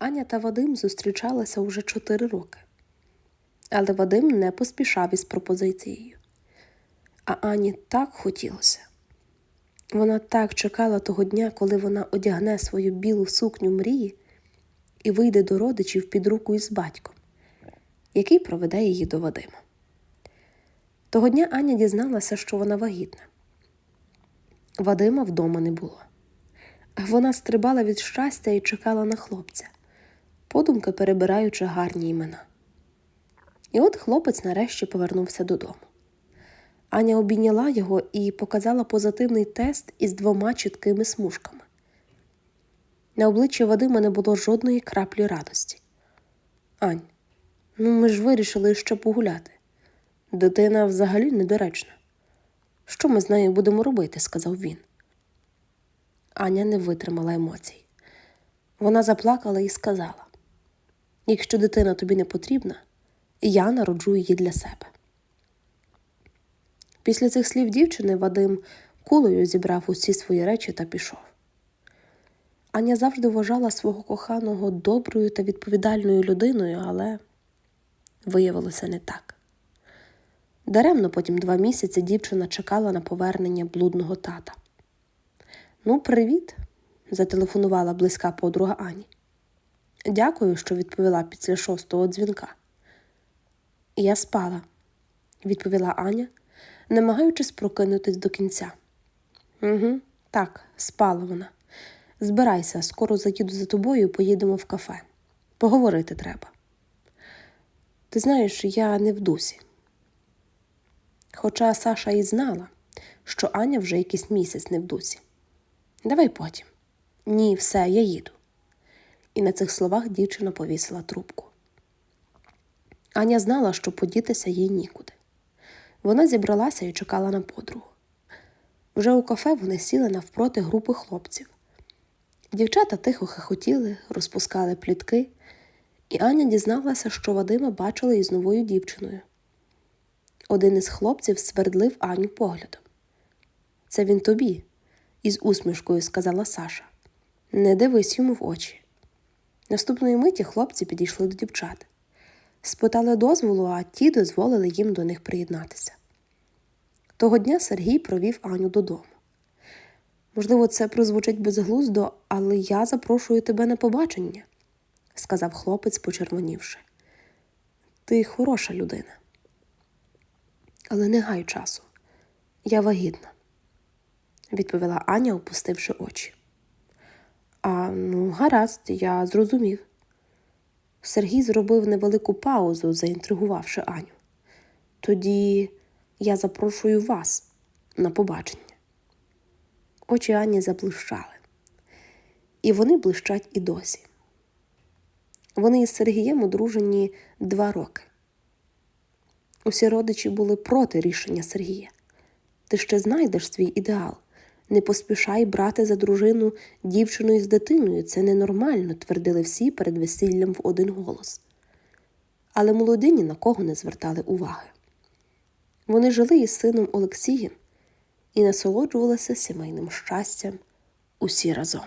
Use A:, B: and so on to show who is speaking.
A: Аня та Вадим зустрічалися уже чотири роки. Але Вадим не поспішав із пропозицією. А Ані так хотілося. Вона так чекала того дня, коли вона одягне свою білу сукню мрії і вийде до родичів під руку із батьком, який проведе її до Вадима. Того дня Аня дізналася, що вона вагітна. Вадима вдома не було. Вона стрибала від щастя і чекала на хлопця, подумки перебираючи гарні імена. І от хлопець нарешті повернувся додому. Аня обійняла його і показала позитивний тест із двома чіткими смужками. На обличчі Вадима не було жодної краплі радості. Ань, ну ми ж вирішили ще погуляти. Дитина взагалі недоречна. Що ми з нею будемо робити? сказав він. Аня не витримала емоцій. Вона заплакала і сказала: якщо дитина тобі не потрібна, я народжу її для себе. Після цих слів дівчини Вадим кулею зібрав усі свої речі та пішов. Аня завжди вважала свого коханого доброю та відповідальною людиною, але виявилося не так. Даремно потім два місяці дівчина чекала на повернення блудного тата. Ну, привіт, зателефонувала близька подруга Ані. Дякую, що відповіла після шостого дзвінка. Я спала, відповіла Аня, намагаючись прокинутись до кінця. Угу, так, спала вона. Збирайся, скоро заїду за тобою і поїдемо в кафе. Поговорити треба. Ти знаєш, я не в дусі. Хоча Саша і знала, що Аня вже якийсь місяць не в дусі. Давай потім. Ні, все, я їду. І на цих словах дівчина повісила трубку. Аня знала, що подітися їй нікуди. Вона зібралася і чекала на подругу. Вже у кафе вони сіли навпроти групи хлопців. Дівчата тихо хихотіли, розпускали плітки, і Аня дізналася, що Вадима бачили із новою дівчиною. Один із хлопців свердлив Аню поглядом. Це він тобі, із усмішкою сказала Саша. Не дивись йому в очі. Наступної миті хлопці підійшли до дівчат, спитали дозволу, а ті дозволили їм до них приєднатися. Того дня Сергій провів Аню додому. Можливо, це прозвучить безглуздо, але я запрошую тебе на побачення, сказав хлопець, почервонівши. Ти хороша людина. Але не гай часу. Я вагітна, відповіла Аня, опустивши очі. А ну, гаразд, я зрозумів. Сергій зробив невелику паузу, заінтригувавши Аню. Тоді я запрошую вас на побачення. Очі Ані заблищали, і вони блищать і досі. Вони із Сергієм одружені два роки. Усі родичі були проти рішення Сергія. Ти ще знайдеш свій ідеал. Не поспішай брати за дружину дівчину із дитиною. Це ненормально, твердили всі перед весіллям в один голос. Але молодині на кого не звертали уваги. Вони жили із сином Олексієм і насолоджувалися сімейним щастям усі разом.